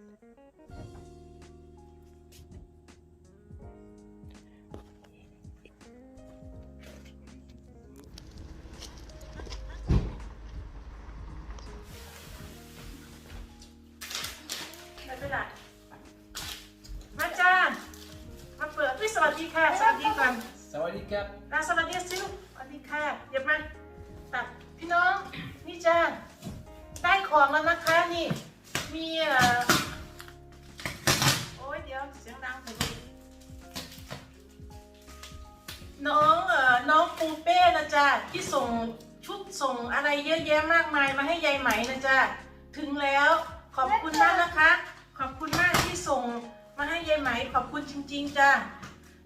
ไปไปละมาจ้ามาเปิดอุ๊ยสวัสดีค่ะ สวัสดีก่อน สวัสดีครับ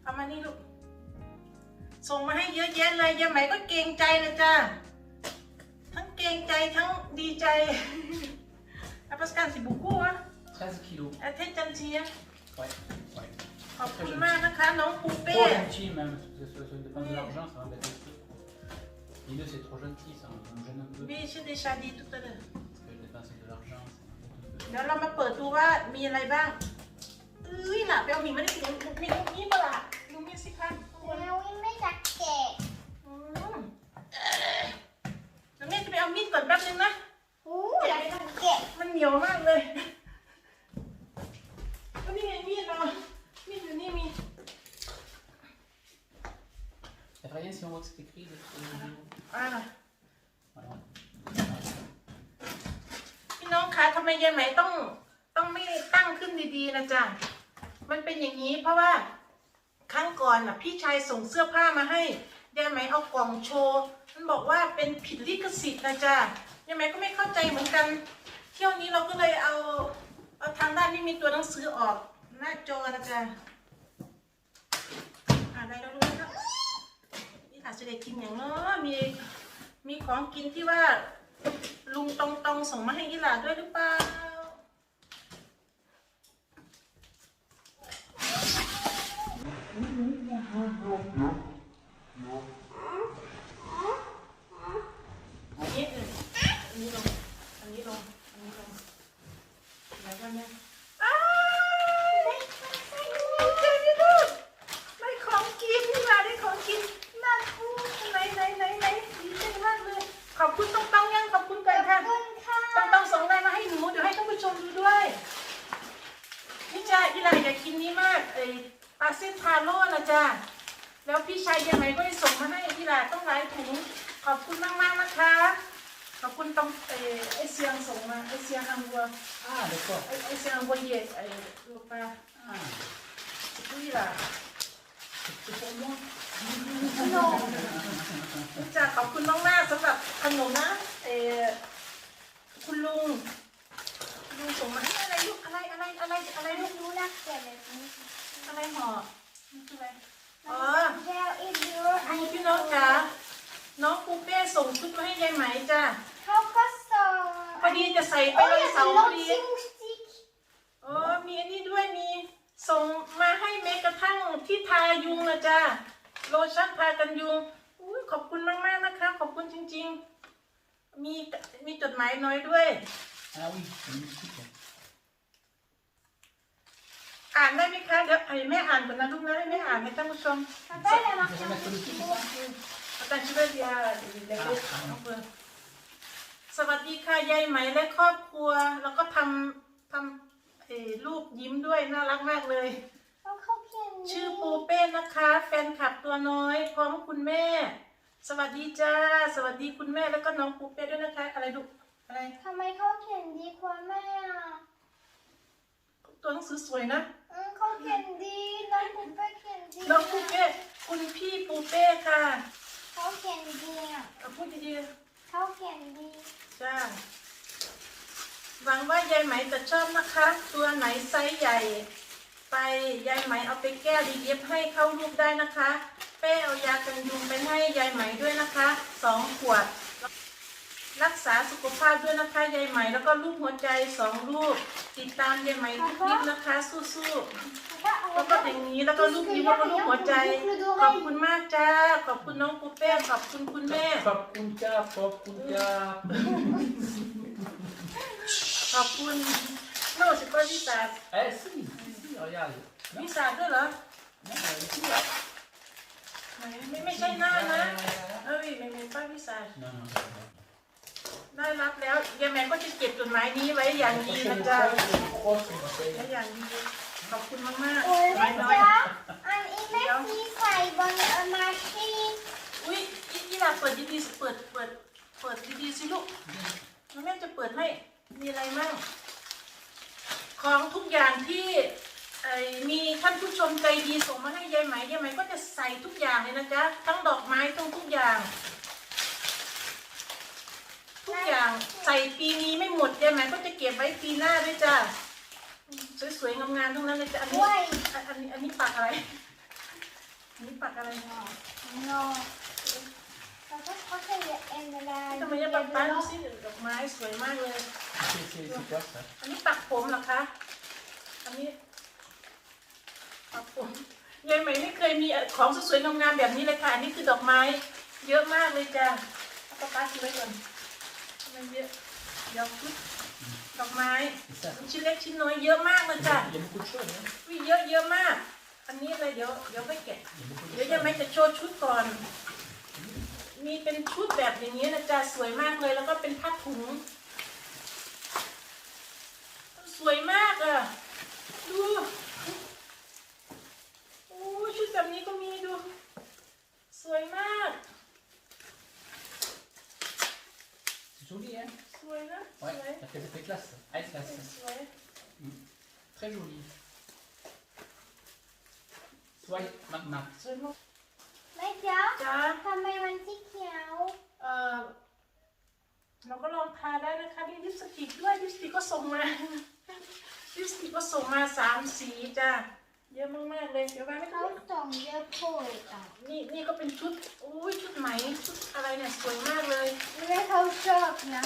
เอามานี่ลูก ส่งมาให้เยอะแยะเลยยายไหมก็เกรงใจนะจ้า ทั้งเกรงใจทั้งดีใจอาปัสการสิบุกู้วะ13 kilos. อาเทศจันเชีย Ouais, ouais. ขอบคุณมากนะคะน้องปูเป้ Trop gentil même, parce que ça, ça dépend de l'argent, ça va mettre un peu. Dis-le, c'est trop gentil, ça, on me gêne un peu. วีชื่อเดชาดีทุกตัวเลย Parce que dépenser de l'argent, ça m'embête un peu. เดี๋ยวเรามาเปิดดูว่ามีอะไรบ้าง เอ้ยล่ะไปเอาหมีมาได้ถึงมีลูกนี้ปะล่ะลูกนี้สิคะข้างบนแล้วไม่จักแกะอืมเอ่อเดี๋ยวแม่จะไปเอามีดก่อนแป๊บนึงนะ อู้แล้วไม่จักแกะมันเหนียวมากเลยก็นี่ไงมีดเรา มีดอยู่นี่มี J'ai rien si on voit que c'est écrit de sur les vidéos. อ่า Voilà. พี่น้องคะทำไมยายไหมต้อง ต้องไม่ตั้งขึ้นดีๆนะจ๊ะ มันเป็นอย่างนี้เพราะว่าครั้งก่อนน่ะพี่ชายส่งเสื้อผ้ามาให้ยายไหมเอากล่องโชว์มันบอกว่าเป็นผิดลิขสิทธิ์นะจ๊ะยายไหมก็ไม่เข้าใจเหมือนกัน เที่ยวนี้เราก็เลยเอาเอาทางด้านที่มีตัวหนังสือออกหน้าจอนะจ๊ะอ่าได้แล้วรู้แล้วนี่อาจจะได้กินอย่างเนาะมีมีของกินที่ว่าลุงตองตองส่งมาให้ยี่หลาด้วยหรือเปล่า อันนี้เอออันนี้ลง อันนี้ลง อันนี้ลงแล้วก็เนี่ยอ้าวดีใจพี่ลูกได้ของกินพี่หลาได้ของกินน่าทูไหนไหนไหนไหนดีใจมากเลย ขอบคุณตองตองยังขอบคุณกันค่ะ ขอบคุณค่ะ ต้องต้องส่งอะไรมาให้หนูเดี๋ยวให้ท่านผู้ชมดูด้วยนี่จ้าอีหลาอยากกินนี้มากไอ้ปลาเส้นพาโล่นะจ้าแล้วพี่ชายยังไงก็ได้ส่งมาให้อีหลาต้องหลายถุงขอบคุณมากมากๆนะคะ ขอบคุณต้องไอ้ไอ้เสียงส่งมาไอ้เสียงอังวัว Ah, d'accord. ไอ้ไอ้เสียงอังวัวเย่ไอ้ลูกปลา Ah, ดูอีหลา c'est pour moi. ขนมนี่จ้าขอบคุณมากๆสำหรับขนมนะเออคุณลุงคุณลุงส่งมาให้อะไรลูกอะไรอะไรอะไรอะไรลูก รู้นักแกะแบบนี้ อะไรห่อนี่คืออะไรอ๋อแล้วอีกเยออพี่น้องจ๋าน้องปูเป้ส่งชุดมาให้ยายไหมจ้าเขาก็ส่งพอดีจะใส่ไปโอ้ยวันเสาร์ลพอดดีซิงสติ๊กอ๋อมีอันนี้ด้วยมีส่งมาให้แม้กระทั่งที่ทายุงนะจ้าโลชั่นทากันยุงอุ้ยขอบคุณมากมากนะคะ ขอบคุณจริง ๆ มีมีจดหมายน้อยด้วย Ah oui, c'est magnifique. อ่านได้ไหมคะเดี๋ยวให้แม่อ่านก่อนนะลูกนะให้แม่อ่านให้ท่านผู้ชมได้เลยนะอาจารย์ช่วเดียเด็กๆน้องเพื่อนสวัสดีค่ะยายไหมและครอบครัว แล้วก็ทำทำเอ่อรูปยิ้มด้วยน่ารักมากเลย ชื่อปูเป้นะคะ แฟนคลับตัวน้อย พร้อมคุณแม่ สวัสดีจ้า สวัสดีคุณแม่แล้วก็น้องปูเป้ด้วยนะคะ อะไรลูกอะไร ทำไมเขาเขียนดีกว่าแม่อะตัวหนังสือสวยนะ เขาเขียนดีน้องปุ๊บเป้เขียนดีน้องปูเป้คุณพี่ปูเป้ค่ะเขาเขียนดีอะเอาพูดดีเขาเขียนดีๆจ้าหวังว่ายายไหมจะชอบนะคะ ตัวไหนไซส์ใหญ่ ไปยายไหมเอาไปแก้รีเย็บให้เข้ารูปได้นะคะ เป้เอายากันยุงไปให้ยายไหมด้วยนะคะสองขวด รักษาสุขภาพด้วยนะคะยายไหมแล้วก็รูปหัวใจสองรูป ติดตามยายไหมทุกคลิปนะคะสู้ๆแล้วก็อย่างนี้แล้วก็รูปนี้แล้วก็รูปหัวใจ ขอบคุณมากจ้า ขอบคุณน้องปูเป้ขอบคุณคุณแม่ Pop kun cap, pop kun cap. ขอบคุณโน่สิก็วิสาส Eh si, si, si, regarde. วิสาสด้วยเหรอ Non, elle est ici, là. ไม่ไม่ไม่ใช่หน้านะเอ้ยไม่ไม่ป้าวิสาส Non, non, c'est pas ได้รับแล้วยายแม่ก็จะเก็บจดหมายนี้ไว้อย่างดีนะจ๊ะไว้อย่างดีขอบคุณมากๆโอ้ยน้อยแม่น้อยจ๊ะอันนี้แม่ซีใส่บนเออมาชีนอุ้ยอีอีลาเปิดดีๆเปิดเปิดเปิดดีๆสิลูกแล้วแม่จะเปิดให้มีอะไรมั่งของทุกอย่างที่ไอ้มีท่านผู้ชมใจดีส่งมาให้ยายไหมยายไหมก็จะใส่ทุกอย่างเลยนะจ๊ะทั้งดอกไม้ทั้งทุกอย่าง ทุกอย่างใส่ปีนี้ไม่หมดยายไหมก็จะเก็บไว้ปีหน้าด้วยจ้ะสวยๆงามๆทั้งนั้นเลยจ้ะอันนี้ด้วยอันอันนี้อันนี้ปักอะไรอันนี้ปักอะไร no เราก็เขาจะเรียนเอ็นเวลาทำไมจะปักป้าดูสิดอกไม้สวยมากเลย C'est c'est- c'est quoi ça อันนี้ปักผมเหรอคะอันนี้ปักผมยายไหมไม่เคยมีของสวยๆงามๆแบบนี้เลยค่ะอันนี้คือดอกไม้ เยอะมากเลยจ้ะเอาป้าป้าคิดไว้ก่อนทำ ไมเยอะเดี๋ยวชุดดอกไม้ C'est ça. ชิ้นเล็กชิ้นน้อยเยอะมากเลยจ้ะ Il y a beaucoup de choses. Hein. วิเยอะเยอะมาก อันนี้เลยเดี๋ยวเดี๋ยวไปแกะ Il y a beaucoup de เดี๋ยว choses. ยังไม่จะโชว์ชุดก่อน มีเป็นชุดแบบอย่างนี้นะจ๊ะสวยมากเลยแล้วก็เป็นผ้าถุง สวยมากอะดูโอ้ชุดแบบนี้ก็มีดู สวยมาก C'est joli, hein สวยนะสวย Ouais, parce que ça fait classe. High class. สวย Très joli. Soyez maintenant. สวยมากแม่จ๊ะจ้าทำไมมันสีเขียวเออเราก็ลองทาได้นะคะมีลิปสติกด้วยลิปสติกก็ส่งมา ลิปสติกก็ส่งมาสามสีจ้า เยอะมากๆเลยเดี๋ยวไปไม่เขาต้องส่งเยอะโผล่อะนี่นี่ก็เป็นชุดอุ้ยชุดไหมชุดอะไรเนี่ยสวยมากเลย แม่เขาชอบนะ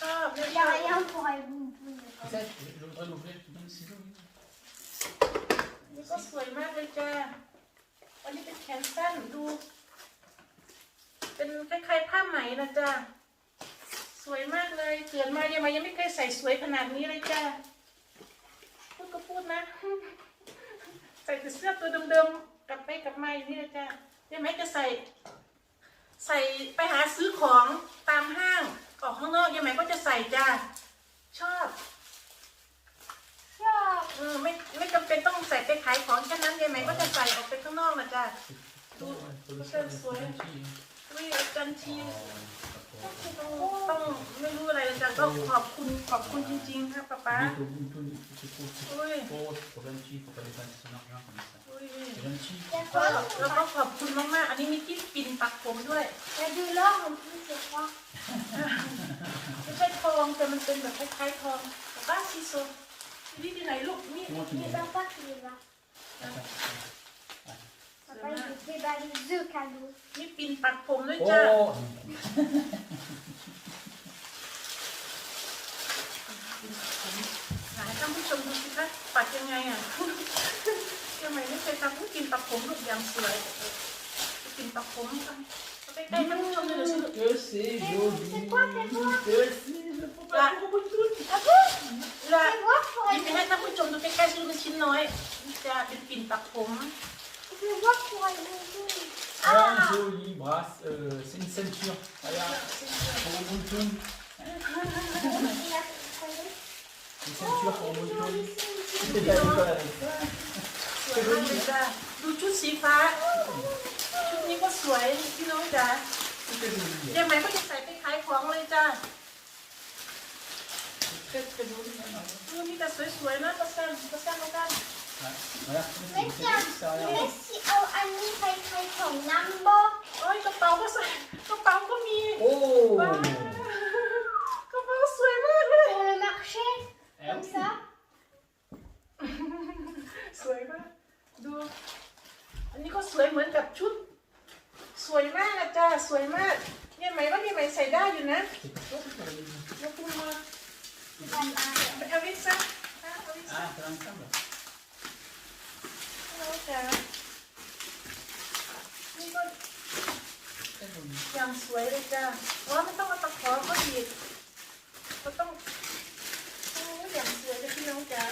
ชอบเนี่ยชยาอบยังปล่อยบุ้มบุ้ม Ça, je je voudrais l'ouvrir. Tu donnes c'est joli. นี่ก็สวยมากเลยจ้าอันนี้เป็นแขนสั้นดู เป็นคล้ายๆผ้าไหมนะจ้าสวยมากเลยเกิดมายังมายังไม่เคยใส่สวยขนาดนี้เลยจ้าพูดก็พูดนะ ใส่แต่เสื้อตัวเดิมๆกลับไปกลับมาอย่างนี้เลยจ้ายังไม่จะใส่ ใส่ไปหาซื้อของตามห้างออกข้างนอกยังไงก็จะใส่จ้าชอบชอบเออไม่ไม่จำเป็นต้องใส่ไปขายของแค่นั้นยังไงก็จะใส่ออกไปข้างนอกนะจ้า Oh, ouais, faut le Ça, faire, c'est c'est vrai. gentil, hein. วิอาจารย์ที Oh, c'est pas ต้อง ต้องไม่รู้อะไรเลยจ้าก็ขอบคุณขอบคุณจริงๆครับป๊าป๊า trop- Il faut- il faut- c'est trop- c'est trop- อุ้ย Oh, c'est trop gentil, faut pas dépenser son argent comme ça. อุ้ย C'est gentil. แต่ก็ก็แล้วก็ขอบคุณมากๆ อันนี้มีที่ปิ่นปักผมด้วย แต่ดูโลกของพี่สิว่าไม่ใช่ทองแต่มันเป็นแบบคล้ายๆทองป๊าป๊าซีโซนี่ที่ไหนลูกนี่ Comment tu นี่ mets ป้าป้าคือว่า Attends. ป้าป้าอยู่ที่บ้านซูคาดู นี่ปิ่นปักผมด้วยจ้า Oh ไหนท่านผู้ชมดูสิคะปักยังไงอะทำไมไม่เคยทำผู้กินปักผมลูกอย่างสวยกินปักผมเอาไปใกล้ท่านผู้ชมดูหน่อยสิลูก Que c'est joli. C'est quoi, c'est quoi Que c'est. Ne faut pas trop de trucs. อะปุ๊บเวลา c'est voir pour หยิบไปให้ท่านผู้ชมดูใกล้ๆสิลูกเป็นชิ้นน้อยนี่จะเป็นปิ่นปักผม aller Un joli brasse. euh, c'est une ceinture. Regarde. Pour le bouton. Une ceinture pour le bouton. C'est de l'alcool avec ça. สวยมากเลยจ้าดูชุดสีฟ้า ชุดนี้ก็สวยพี่น้องจ๋า Tout est joli. ยังไงก็จะใส่ไปขายของเลยจ้า C'est très très joli. maintenant. ดูมีแต่สวยๆนะประกันประกันประกัน ไม่จับไม่สิเอาอันนี้ไปใครของน้ำบ่โอ้ยกระเป๋าก็ใส่กระเป๋าก็มีโอ้ว้าวกระเป๋าสวยมากเลยมักเช่ทำซะสวยมากดู อันนี้ก็สวยเหมือนกับชุด สวยมากนะจ้าสวยมากเนี่ยไหมว่าเนี่ไหมใส่ได้อยู่นะยกขึ้นมาออันเอาไว้ซะเอาว้ซะ Ah, c'est l'ensemble. น้อง จ้านี่ก็อย่างสวยเลยจ้าว่าไม่ต้องมาตะขอก็ดีก็ต้องโอ้ยอย่างสวยเลยพี่น้องจ๋า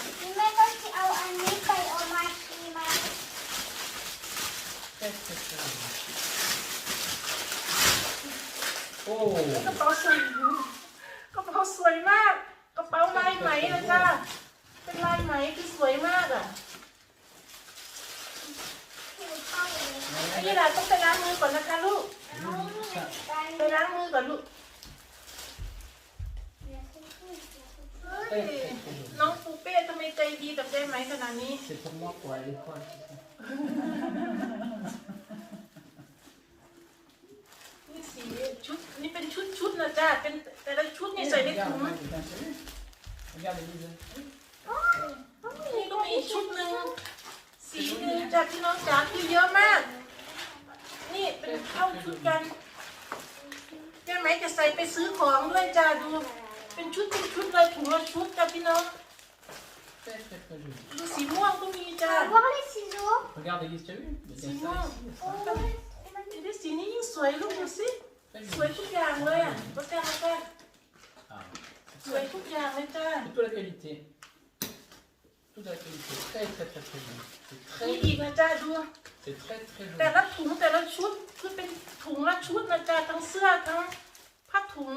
oui กระเป๋าสวยกระเป๋าสวยมาก กระเป๋าลายไหมนะจ้าเป็นลายไหมที่สวยมากอะ อันนี้เราต้องไปล้างมือก่อนนะคะลูก Ça, ไปล้างมือก่อนลูก très, très, très joli. น้องปูเป้ทำไมใจดีกับใจไหมขนาดนี้ C'est pour moi pour aller à l'école. c'est ça. นี่สีชุดนี่เป็นชุดชุดนะจ้าเป็นแต่ละชุดนี่ใส่ใน Regarde, ถุง regarde, regarde, t'as vu Regarde, Elise. นี่ก็มีชุดหนึ่งสีหนึ่งจาก พี่น้องจ๋าคือเยอะมาก นี่เป็นเข้าชุดกันแม่ไหมจะใส่ไปซื้อของด้วยจ้าดู เป็นชุดเป็นชุดเลยถุงละชุดจ้าพี่น้องดูสีม่วงก็มีจ้า voir les ciseaux. Regarde, les t'as vu Il y a C'est ça moi. ici, ça. Oh, ouais. ดูสีนี้ยิ่งสวยลูกดูสิ สวยทุกอย่างเลยอะป้าแก้วป้าแก้ว Ah, สวยทุกอย่างเลยจ้า toute la qualité. Toute la qualité. Très, très, très, très joli. C'est มี très, อีกนะจ้าดู c'est très, très แต่ joli. ละถุงแต่ละชุดคือเป็นถุงละชุดนะจ้าทั้งเสื้อทั้งผ้าถุง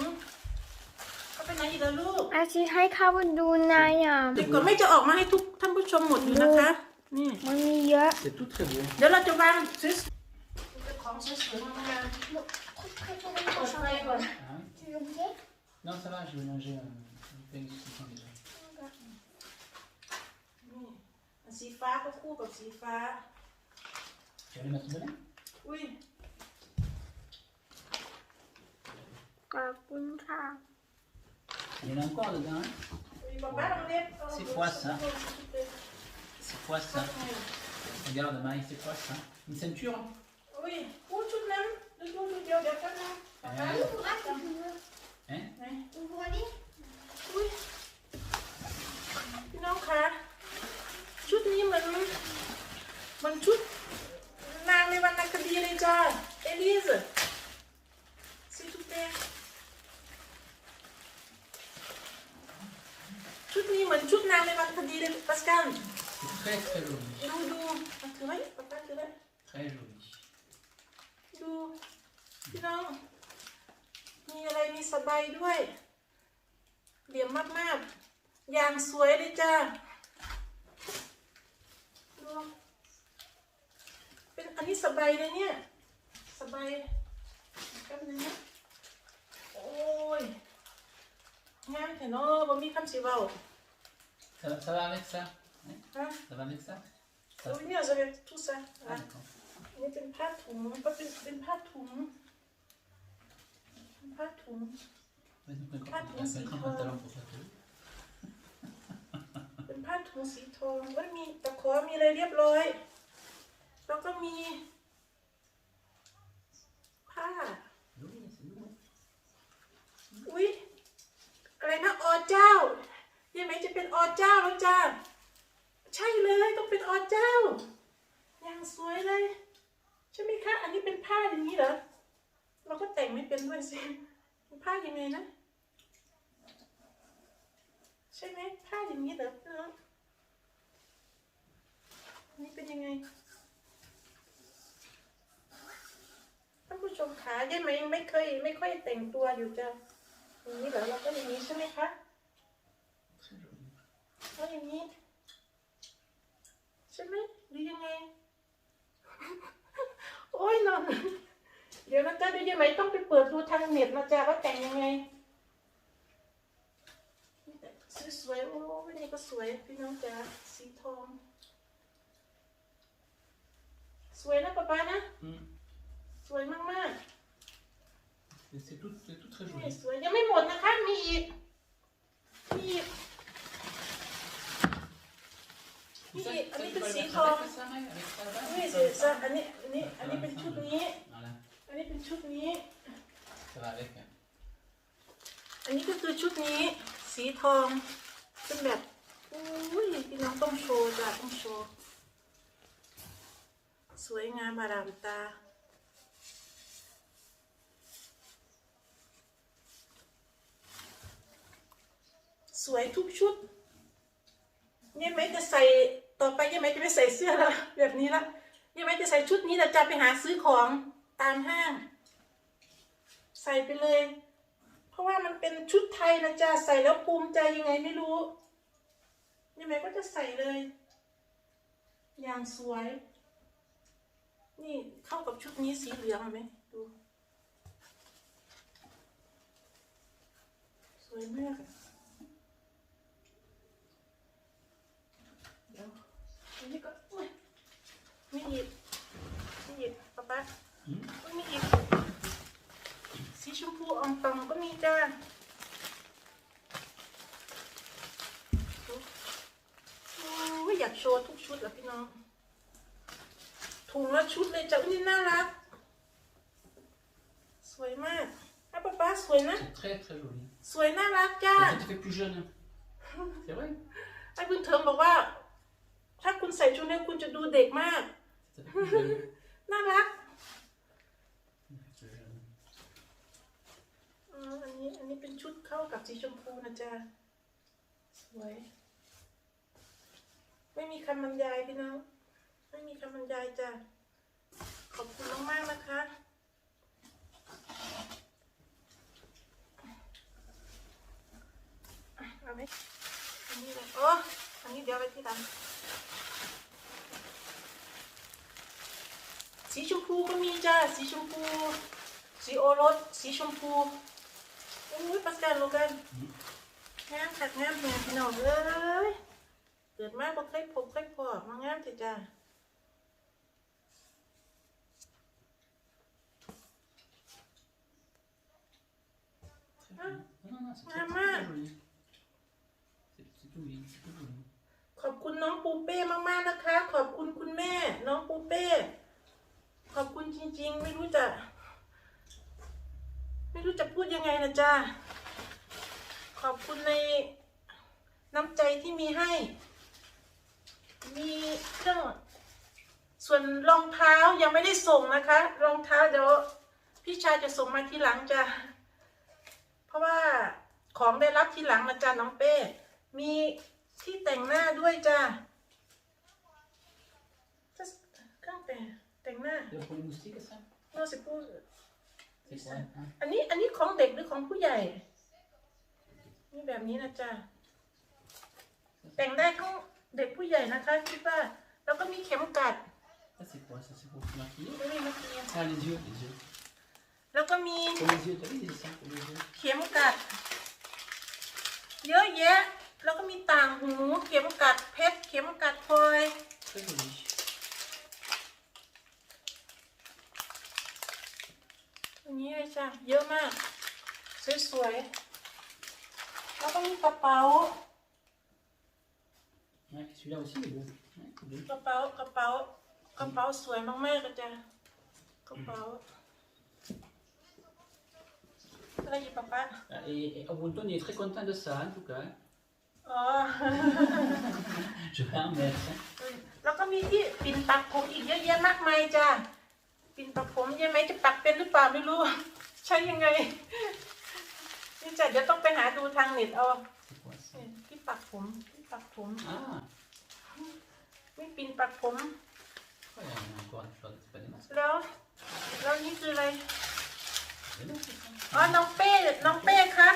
ก็เป็นไหนอีกแล้วลูกอาชีให้เข้าไปดูนายอะ เดี๋ยวก่อนไม่จะออกมาให้ทุกท่านผู้ชมหมดอยู่นะคะนี่ มันมีเยอะ C'est tout très beau. เดี๋ยวเราจะวางซื้อของสวยๆมาเปิดไฟก่อน Ah oui Non, ça va, je vais manger un du pain exquisant déjà. สีฟ้าก็คู่กับสีฟ้า Tu vas aller mettre dedans อุ้ย ขอบคุณค่ะ Il y en a encore dedans, hein อุ้ยป๊าป๊าลองเล็บ C'est quoi ça C'est quoi ça Regarde, Maï, c'est quoi ça Une ceinture อุ้ยคู่ชุดนั้นดูดูดูเดี๋ยวเดี๋ยวกันนะป๊าป๊า Hein ไหนอุ้ยพี่น้องคะ ชุดนี้เหมือนเหมันชุดนางในวรรณคดีเลยจ้าเอลิสซิทูเต้ชุดนี้เหมือนชุดนางในวรรณคดีเลยปัสกัน C'est très très joli. ดูดูเอาถือไว้ป๊าป๊าถือไว้ Très joli. ดูพี่น้อง มีอะไรมีสบายด้วย เหลี่ยมมากๆ อย่างสวยเลยจ้าดูเป็ นอันนี้สบายเลยเนี่ย สบายแป๊บนึงนะโอ้ยงามแท้เนาะบ่มีคำสิเว้า Ça, va- ça va avec ça Hein ฮะ Ça va avec ça โอ้ยเนี่ยจะเป็นทุกซะ Ah, อะ d'accord. อันนี้เป็นผ้าถุงก็เป็นเป็นผ้าถุงเป็นผ้าถุง Vas-y, prends Pas encore- de il y a conséquences. un pantalon pour ça, t'as vu เป็นผ้าถุงสีทอ แล้วก็มี ผ้า อุ๊ย อะไรนะอเจ้ายังไหมจะเป็นอเจ้าแล้วจ้า ใช่เลยต้องเป็นอเจ้า อย่างสวยเลย ใช่ไหมคะ อันนี้เป็นผ้าอย่างนี้เหรอ เราก็แต่งไม่เป็นด้วยสิผ้ายังไงนะ ใช่ไหมผ้าอย่างนี้เหรอนี่เป็นยังไงานผู้ชมขาใช่ไหมไม่เคย ไม่ค่อยแต่งตัวอยู่จ้ะอย่างนี้เหรอเราก็อย่างนี้ใช่ไหมคะ Très joli. แล้วอย่างนี้ใช่ไหมหรือยังไง โอ้ยนอนเดี๋ยวนะจ๊ะดี๋ยวยังไงต้องไปเปิดดูทางเน็ตนะจ๊ะว่าแต่งยังไงสวยๆโอ้ยนี่ก็สวยพี่น้องจ๊ะสีทอง สวยนะป๊าป๊านะ mm. สวยมากๆ C'est c'est tout, c'est tout très นี่ joli. สวยยังไม่หมดนะคะ มีอีก มีอีก Et ça, Oui, ça, avec tu le vas le mettre citron. avec ça, Maï, avec ça, là นี่สิซะอันนี้อันนี้ อันนี้เป็นชุดนี้ Voilà, อันนี้เป็นชุดนี้ ça va avec. hein. อันนี้ก็คือชุดนี้ สีทองเป็นแบบอุ้ยพี่น้องต้องโชว์จ้ะต้องโชว์ สวยงามบารามตา สวยทุกชุดยังไม่จะใส่ต่อไปยังไม่จะไม่ใส่เสื้อแล้วแบบนี้ละยังไม่จะใส่ชุดนี้แต่จะไปหาซื้อของตามห้าง ใส่ไปเลย เพราะว่ามันเป็นชุดไทยนะจ๊ะใส่แล้วภูมิใจยังไงไม่รู้ยังไงก็จะใส่เลย อย่างสวย นี่เข้ากับชุดนี้สีเหลืองไหมดู สวยมากเดี๋ยวอั นนี้ก็อุ๊ยมีอีกมีอีกป๊าป๊า Hmm อุ๊ยมีอีกสีชมพูอมตองก็มีจ้าโอ้ยอยากโชว์ทุกชุดเหรอพี่น้องถุงละชุดเลยจ้ะนี่น่ารัก สวยมากอะป๊าป๊าสวยนะ très très joli. สวยน่ารักจ้า c'est plus jeune. C'est vrai ไอ้บุญเทิงบอกว่า ใส่ชุดนี้คุณจะดูเด็กมาก Ça te fait plus jeune. น่ารัก Plus jeune. อ๋ออันนี้อันนี้เป็นชุดเข้ากับสีชมพูนะจ๊ะ สวย ไม่มีคำบรรยายพี่น้องไม่มีคำบรรยายจ้ะ ขอบคุณมากๆนะคะอะเอาไหมอันนี้เลยโอ้อันนี้เดี๋ยวไปที่หลัง สีชมพูก็มีจ้า สีชมพู สีโอรส สีชมพูอุ้ยปัสกันลูกกันงามขัดงามแหงพี่น้องเอ้ยเกิดมาบ่เคยพบเคยพอมางามเถอะจ้า Très joli. Non, non, non, c'est très, très, Maman. très joli. C'est c'est tout joli, c'est tout joli. ขอบคุณน้องปูเป้มากๆนะคะ ขอบคุณคุณแม่ น้องปูเป้ ขอบคุณจริง ๆ ไม่รู้จะ ไม่รู้จะพูดยังไงนะจ๊ะขอบคุณในน้ำใจที่มีให้ มีเครื่องส่วนรองเท้ายังไม่ได้ส่งนะคะ รองเท้าเดี๋ยวพี่ชายจะส่งมาทีหลังจ้ะเพราะว่าของได้รับทีหลังนะจ๊ะน้องเป้ มีที่แต่งหน้าด้วยจ้ะจะเครื่องแต่ง แต่งหน้า C'est pour les moustiques, ça โน้สิพูด C'est quoi hein อันนี้อันนี้ของเด็กหรือของผู้ใหญ่ นี่แบบนี้นะจ๊ะ แต่งได้ทั้งเด็กผู้ใหญ่นะคะคิดว่า แล้วก็มีเข็มกัด Ça, c'est quoi Ça, c'est pour se maquiller ไม่มีเมื่อกี้ Ah, les yeux, les yeux. แล้วก็มี Pour les yeux, t'as vu les dessins pour les yeux เข็มกัด เยอะแยะ แล้วก็มีต่างหู เข็มกัดเพชรเข็มกัดพลอย Très joli. อั นนี้เลยจ้ะเยอะมาก สวยๆแล้วก็มีกระเป๋า Ouais, celui-là aussi, il est beau. Ouais, c'est beau. กระเป๋ากระเป๋ากระเป๋าสวยมากๆเลยจ้ะกระเป๋าอะไรอีกปะป๊า Ah, Et, et Ubuntu il est très content de ça, en tout cas. อ๋อ Je vais en mettre. hein. แล้วก็มีที่ปิ่นปักผมอีกเยอะแยะมากมายจ้ะ ปิ่นปักผมยังไหมจะปักเป็นหรือเปล่าไม่รู้ ใช้ยังไงนี่จ้ะเดี๋ยวต้องไปหาดูทางเน็ตเอา C'est quoi ça เนี่ยที่ปักผมที่ปักผม Ah, มีปิ่นปักผมแล้วแล้วนี่คืออะไรอ๋อน้องเป้น้องเป้คะ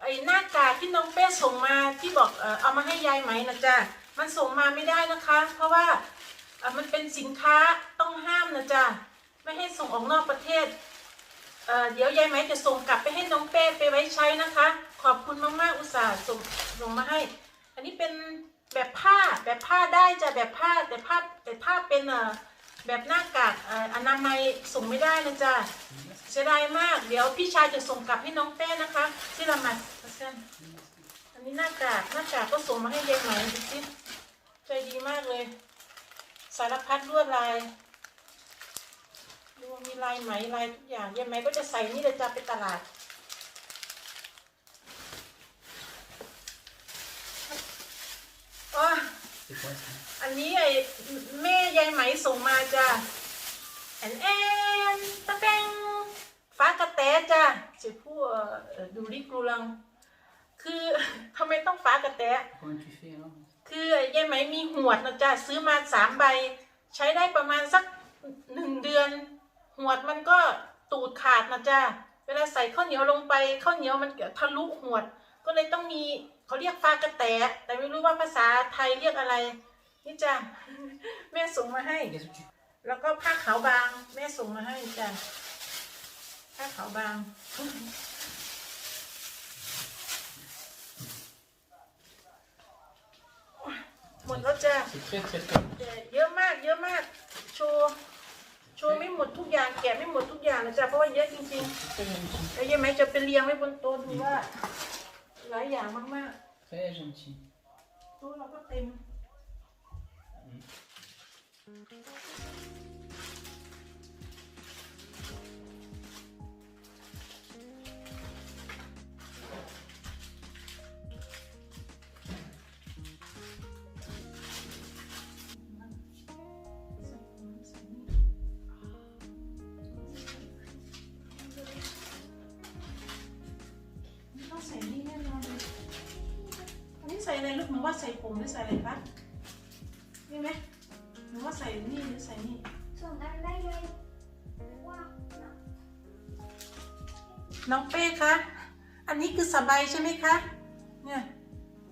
ไอ้หน้ากากที่น้องเป้ส่งมาที่บอกเออเอามาให้ยายไหมนะจ๊ะมันส่งมาไม่ได้นะคะ เพราะว่า มันเป็นสินค้าต้องห้ามนะจ๊ะไม่ให้ส่งออกนอกประเทศเอ่อเดี๋ยวยายไหมจะส่งกลับไปให้น้องเป้ไปไว้ใช้นะคะ ขอบคุณมากๆอุตส่าห์ส่งส่งมาให้ อันนี้เป็นแบบผ้าแบบผ้าได้จ้ะแบบผ้าแต่ผ้าแต่ผ้าเป็นเอ่อแบบหน้ากากเอ่ออนามัยส่งไม่ได้นะจ๊ะเสียดายมาก เดี๋ยวพี่ชายจะส่งกลับให้น้องเป้นะคะที่ละมัดเส้นอันนี้หน้ากากหน้ากากก็ส่งมาให้ยายไหมดูสิใจดีมากเลย สารพัดลวดลายดูมีลายไหมลายทุกอย่างยายไหมก็จะใส่นี่เลยจะไปตลาดอ๋ออันนี้ไอ้แม่ยายไหมส่งมาจ้ะแอนแอนตะแปงฟ้ากระแตจ้ะจะพูดดูริกรูลัง คือทำไมต้องฟ้ากระแต คือยายไหมมีหวดนะจ๊ะซื้อมาสามใบ ใช้ได้ประมาณสักหนึ่งเดือน หวดมันก็ตูดขาดนะจ๊ะเวลาใส่ข้าวเหนียวลงไปข้าวเหนียวมันเกิดทะลุหวด ก็เลยต้องมีเขาเรียกฟากระแตะแต่ไม่รู้ว่าภาษาไทยเรียกอะไร นี่จ้ะแม่ส่งมาให้ แล้วก็ผ้าขาวบาง แม่ส่งมาให้จ้ะผ้าขาวบาง หมดแล้วจ้ะ C'est très très très. แต่เยอะมาก เยอะมาก โชว์โชว์ไม่หมดทุกอย่างแกะไม่หมดทุกอย่างนะจ๊ะเพราะว่าเยอะจริง Très gentil. ๆแล้วยังไหมจะไปเรียงไว้บนโต๊ะดูว่าหลายอย่างมาก Très gentil. ๆโต๊ะเราก็เต็ม ว่าใส่ผงหรือใส่อะไรคะนี่ไหมหนูว่าใส่นี่หรือใส่นี่ส่งกันได้เลยว่าน้องเป้คะ อันนี้คือสบายใช่ไหมคะ เนี่ย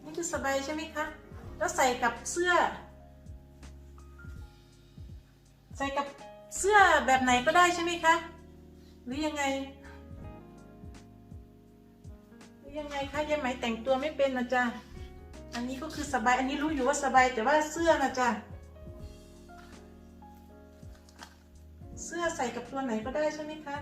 นี่คือสบายใช่ไหมคะ แล้วใส่กับเสื้อ ใส่กับเสื้อแบบไหนก็ได้ใช่ไหมคะ หรือยังไง หรือยังไงคะยายไหมแต่งตัวไม่เป็นนะจ๊ะ อันนี้ก็คือสบาย อันนี้รู้อยู่ว่าสบายแต่ว่าเสื้อนะจ๊ะ เสื้อใส่กับตัวไหนก็ได้ใช่ไหมคะ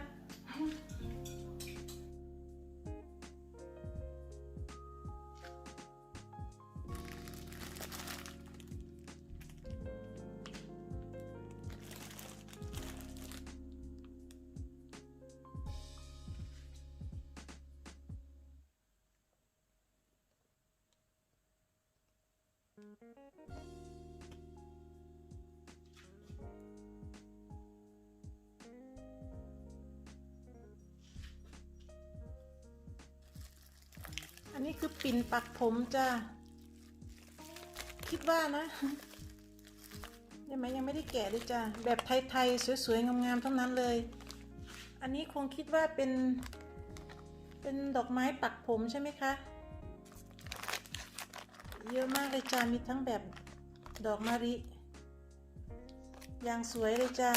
อันนี้คือปิ่นปักผมจ้าคิดว่านะยังไหมยังไม่ได้แกะเลยจ้าแบบไทยๆสวยๆงามๆทั้งนั้นเลย อันนี้คงคิดว่าเป็น เป็นดอกไม้ปักผมใช่ไหมคะ เยอะมากเลยจ้า มีทั้งแบบดอกมะลิอย่างสวยเลยจ้า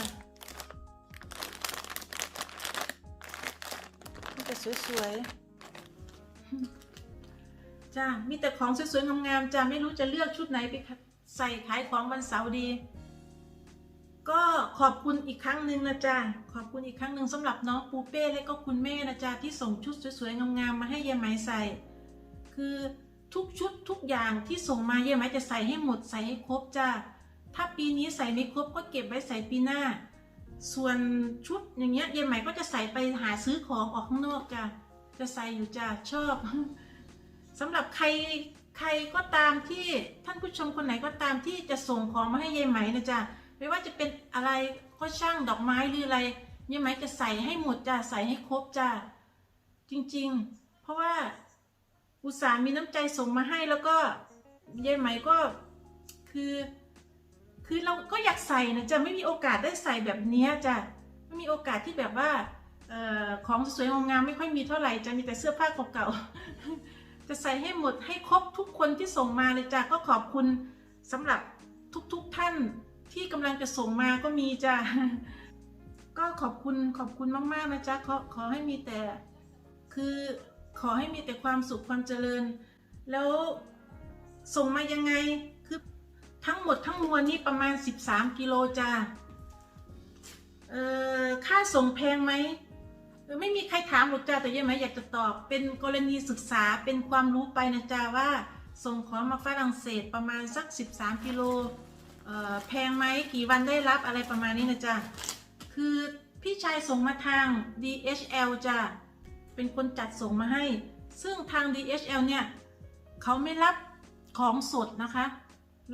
นี่แต่สวยๆ จ้า มีแต่ของสวยๆงามๆจ้า ไม่รู้จะเลือกชุดไหนไปใส่ขายของวันเสาร์ดี ก็ขอบคุณอีกครั้งหนึ่งนะจ้า ขอบคุณอีกครั้งหนึ่งสำหรับน้องปูเป้และก็คุณแม่นะจ้าที่ส่งชุดสวยๆงามๆมาให้ยายไหมใส่ คือ ทุกชุดทุกอย่างที่ส่งมาเยายไหมจะใส่ให้หมดใส่ให้ครบจ้าถ้าปีนี้ใส่ไม่ครบก็เก็บไว้ใส่ปีหน้า ส่วนชุดอย่างเงี้ยเยายไหมก็จะใส่ไปหาซื้อของออกข้างนอกจ้าจะใส่อยู่จ้าชอบสำหรับใครใครก็ตามที่ท่านผู้ชมคนไหนก็ตามที่จะส่งของมาให้เยายไหมนะจ๊ะไม่ว่าจะเป็นอะไรก็ช่างดอกไม้หรืออะไรเยายไหมจะใส่ให้หมดจ้ะใส่ให้ครบจ้ะจริง ๆ เพราะว่า อุตส่าห์มีน้ำใจส่งมาให้แล้วก็ยายไหมก็คือ คือเราก็อยากใส่นะจ๊ะไม่มีโอกาสได้ใส่แบบนี้จ้ะไม่มีโอกาสที่แบบว่าออของสวยๆงามไม่ค่อยมีเท่าไหร่จะมีแต่เสื้อผ้าเก่าๆ จะใส่ให้หมดให้ครบทุกคนที่ส่งมาเลยจ้ะก็ขอบคุณสำหรับทุกๆท่านที่กำลังจะส่งมาก็มีจ้ะก็ขอบคุณขอบคุณมากๆนะจ๊ะขอขอให้มีแต่คือ ขอให้มีแต่ความสุขความเจริญ แล้วส่งมายังไงคือทั้งหมดทั้งมวลนี่ประมาณ 13 กิโลจ้าเอ่อค่าส่งแพงไหมไม่มีใครถามหรอกจ้าแต่ยังไหมอยากจะตอบเป็นกรณีศึกษาเป็นความรู้ไปนะจ้าว่าส่งของมาฝรั่งเศสประมาณสัก 13 กิโลเอ่อแพงไหมกี่วันได้รับอะไรประมาณนี้นะจ้าคือพี่ชายส่งมาทาง DHL จ้า เป็นคนจัดส่งมาให้ ซึ่งทาง DHL เนี่ยเขาไม่รับของสดนะคะ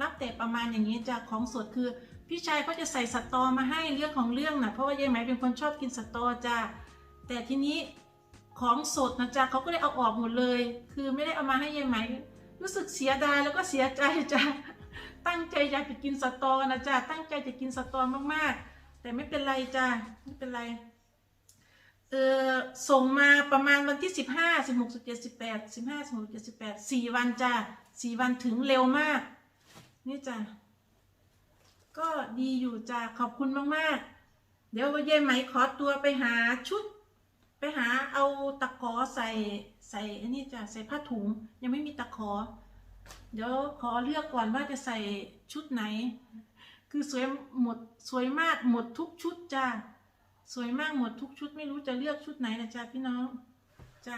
รับแต่ประมาณอย่างนี้จะของสดคือ พี่ชายก็จะใส่สตอมาให้เรื่องของเรื่องนะเพราะว่ายายไหมเป็นคนชอบกินสตอจ้าแต่ทีนี้ของสดนะจ๊ะเขาก็เลยเอาออกหมดเลย คือไม่ได้เอามาให้ยายไหม รู้สึกเสียดายแล้วก็เสียใจจ้ะตั้งใจอยากจะกินสตอนะจ๊ะตั้งใจจะกินสตอมากๆ แต่ไม่เป็นไรจ้ะไม่เป็นไร เออส่งมาประมาณวันที่สิบห้าสิบหกสิบเจ็ดสิบแปดสิบห้าสิบหกเจ็ดสิบแปดสี่วันจ้าสี่วันถึงเร็วมาก นี่จ้ะก็ดีอยู่จ้าขอบคุณมากๆ เดี๋ยวเย่ไหมขอตัวไปหาชุด ไปหาเอาตะขอใส่ใส่อันนี้จ้ะใส่ผ้าถุงยังไม่มีตะขอ เดี๋ยวขอเลือกก่อนว่าจะใส่ชุดไหน คือสวยหมดสวยมากหมดทุกชุดจ้า สวยมากหมดทุกชุดไม่รู้จะเลือกชุดไหนนะจ้าพี่น้องจ้า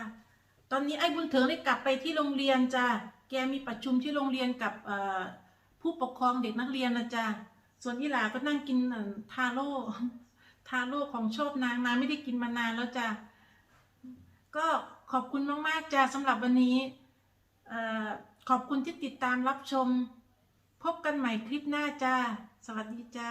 ตอนนี้ไอ้บุญเถิงได้กลับไปที่โรงเรียนจ้าแกมีประชุมที่โรงเรียนกับผู้ปกครองเด็กนักเรียนนะจ้าส่วนอีหลาก็นั่งกินทาโร่ทาโร่ของชอบนางนางไม่ได้กินมานานแล้วจ้าก็ขอบคุณมากๆจ้าสำหรับวันนี้ขอบคุณที่ติดตามรับชม พบกันใหม่คลิปหน้าจ้า สวัสดีจ้า